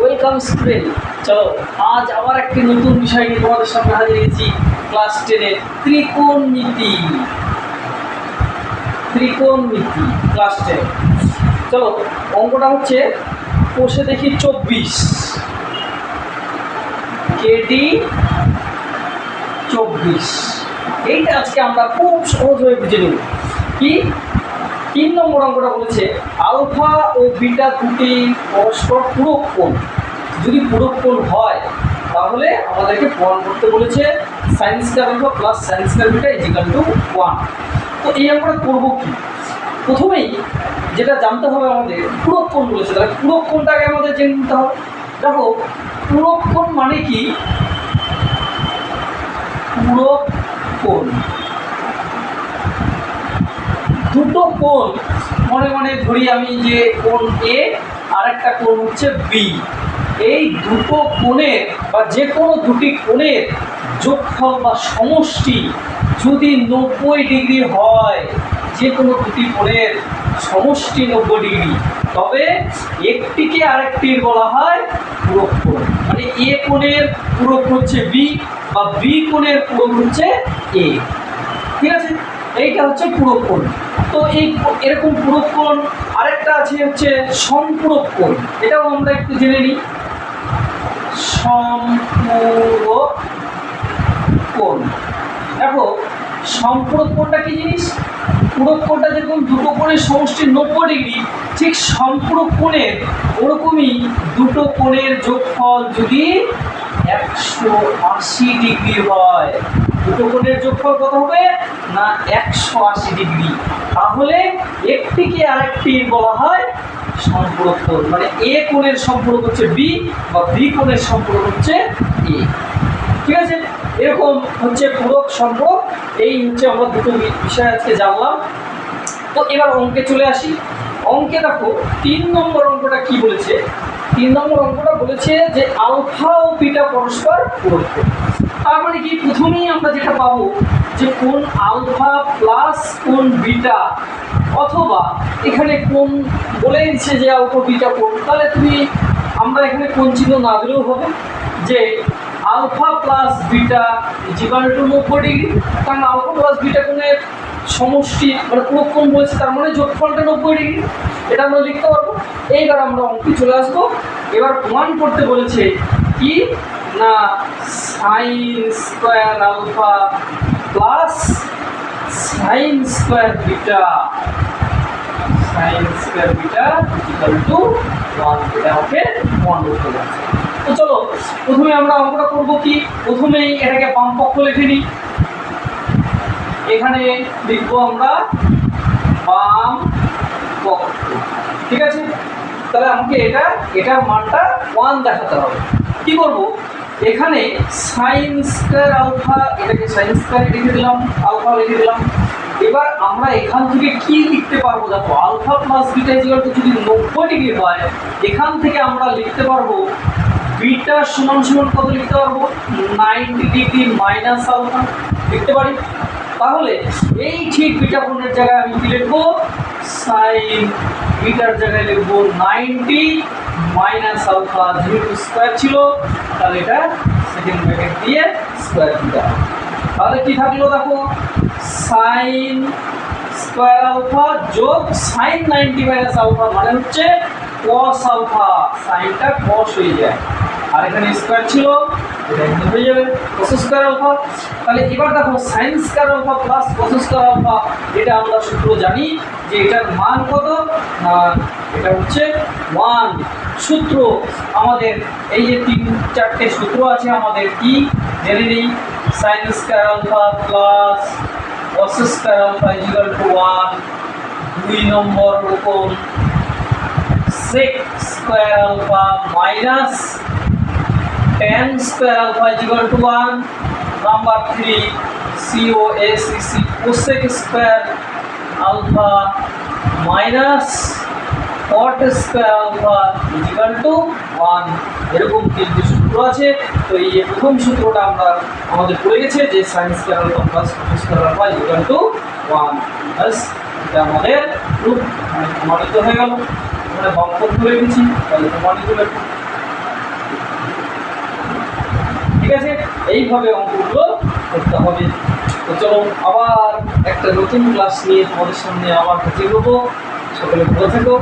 Welcome student চলো, আজ আবার একটি নতুন বিষয় নিয়ে তোমাদের সামনে হাজির হয়েছি ক্লাস টেনের ত্রিকোণমিতি ত্রিকোণমিতি ক্লাস টেন চলো, অঙ্কটা হচ্ছে কোষে দেখি চব্বিশ। কেডি চব্বিশ। এইটা আজকে আমরা খুব সহজভাবে বুঝে নেব। কি? তিন নম্বর অঙ্কটা বলেছে, আলফা ও বিটা দুটি পরস্পর পূরক কোণ। যদি পূরক কোণ হয়, তাহলে আমাদেরকে প্রমাণ করতে বলেছে sine square alpha plus sine square beta is equal to one তো এই আমরা করব কি? প্রথমেই যেটা জানতে হবে আমাদের, পূরক কোণ বলেছে, তাহলে পূরক কোণটাকে আমাদের জেনে নিতে হবে। দেখো, পূরক কোণ মানে কি? পূরক কোণ। দুটো কোণ। মনে মনে ধরি আমি যে কোণ এ আর একটা কোণ হচ্ছে বি এই দুটো কোণের বা যে কোনো দুটি কোণের যোগফল বা সমষ্টি যদি নব্বই ডিগ্রি হয়, যে কোনো দুটি কোণের সমষ্টি নব্বই ডিগ্রি, তবে একটিকে আরেকটির বলা হয় পূরক কোণ। মানে এ কোণের পূরক হচ্ছে বি বা বি কোণের পূরক হচ্ছে এ ঠিক আছে? এইটা হচ্ছে পূরক কোণ তো এই এরকম পূরক কোণ আরেকটা আছে হচ্ছে সম্পূরক কোণ এটাও আমরা একটু জেনে নিই। সম্পূরক কোণ দেখো সম্পূরক কোণটা কি জিনিস? পূরক কোণটা যেরকম দুটো কোণের সমষ্টি নব্বই ডিগ্রি, ঠিক সম্পূরক কোণের ওরকমই দুটো কোণের যোগফল যদি একশো আশি ডিগ্রি হয়। দুটো কোণের যোগফল কত হবে? না, একশো আশি ডিগ্রি। তাহলে একটিকে আরেকটির বলা হয় সম্পূরক মানে এ কোণের সম্পূরক হচ্ছে বি বা বি কোণের সম্পূরক হচ্ছে এ। ঠিক আছে? এরকম হচ্ছে পূরক সম্পর্ক। এই হচ্ছে আমরা দুটো বিষয় আজকে জানলাম। তো এবার অঙ্কে চলে আসি। অঙ্কে দেখো, তিন নম্বর অঙ্কটা কি বলেছে? তিন নম্বর অঙ্কটা বলেছে যে আলফা ও পিটা পরস্পর তার মানে কি? প্রথমেই আমরা যেটা পাবো যে কোন আলফা প্লাস কোন বিটা, অথবা এখানে কোন বলে দিচ্ছে যে আলফা বিটা কোন তাহলে তুমি, আমরা এখানে কোন চিহ্ন না দিলেও হবে যে আলফা প্লাস বিটা জীবাণু নব্বই ডিগ্রি, কারণ আলফা প্লাস বিটা কোণের সমষ্টি মানে পুরো কোণ বলছে, তার মানে যোগফলটা নব্বই ডিগ্রি। এটা আমরা লিখতে পারব। এইবার আমরা অঙ্কে চলে আসব। এবার প্রমাণ করতে বলেছে কি? না sine square alpha plus sine square beta sine square beta equal to one এটা ওকে ওয়ান করতে তো চলো, প্রথমে আমরা অঙ্কটা করব কি? প্রথমেই এটাকে বাম পক্ষ লিখে নিই। এখানে লিখব আমরা বাম পক্ষ। ঠিক আছে? তাহলে আমাকে এটা, এটার মানটা ওয়ান দেখাতে হবে। কি করব এখানে সাইন স্কোয়ার আলফা এটাকে সাইন স্কোয়ার লিখে দিলাম আলফা লিখে দিলাম। এবার আমরা এখান থেকে কি লিখতে পারব? দেখো alpha plus beta is equal to যদি নব্বই ডিগ্রি হয়, এখান থেকে আমরা লিখতে পারব বিটা সমান সমান কত লিখতে পারব? নাইনটি ডিগ্রি মাইনাস আলফা লিখতে পারি? তাহলে এই ঠিক বিটা জায়গায় আমি কি লিখব? সাইন বিটার জায়গায় লিখব নাইনটি মাইনাস আলফা যেহেতু স্কোয়ার ছিল। তাহলে এটা সেকেন্ড ব্র্যাকেট দিয়ে স্কোয়ার বিটা তাহলে কি থাকল দেখো? সাইন স্কোয়ার আলফা যোগ সাইন নাইনটি মাইনাস আলফা মানে হচ্ছে কস আলফা। সাইনটা কস হয়ে যায়। আর এখানে স্কোয়ার ছিল, এটা স্কোয়ার তাহলে এবার দেখো স্কোয়ার স্কোয়ার এটা আমরা সূত্র জানি যে এটার মান কত? এটা হচ্ছে ওয়ান সূত্র আমাদের, এই যে তিন, চারটে সূত্র আছে আমাদের কি? জেনে স্কোয়ার স্কোয়ার টু ওয়ান দুই নম্বর রকম alpha minus tan square alpha is equal to 1 number 3 COSEC cosec square alpha minus cot square alpha is equal to 1 এরকম তিনটি সূত্র আছে। তো এই প্রথম সূত্রটা আমরা আমাদের পড়ে গেছে যে sine square alpha plus cot square alpha is equal to 1 বাস এটা আমাদের প্রুফ প্রমাণিত হয়ে গেল। এখানে বাম পক্ষ রেখেছি, তাহলে প্রমাণিত লেখো ঠিক আছে, এইভাবে অঙ্কগুলো করতে হবে। তো চলো আবার একটা নতুন ক্লাস নিয়ে তোমাদের সামনে আবার হাজির হব। সকলে ভালো থেকো।